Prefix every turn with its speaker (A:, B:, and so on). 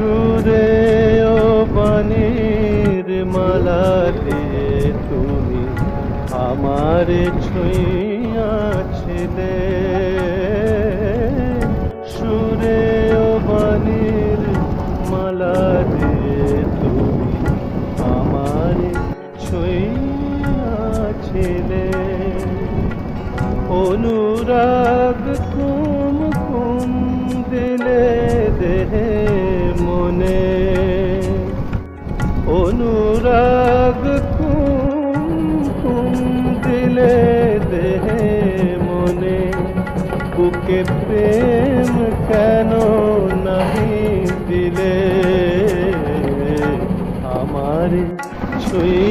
A: সুরে ও বাণীর মালা দিয়ে তুমি আমার ছুঁয়াছিলে সুরে ও বাণীর মালা দিয়ে তুমি আমার ছুঁয়াছিলে অনুরাগ কুম কুম দিলে দেহে অনুরাগ কুম দিলে দেহে মনে বুকে প্রেম কেন নাহি দিলে? আমার ছুঁই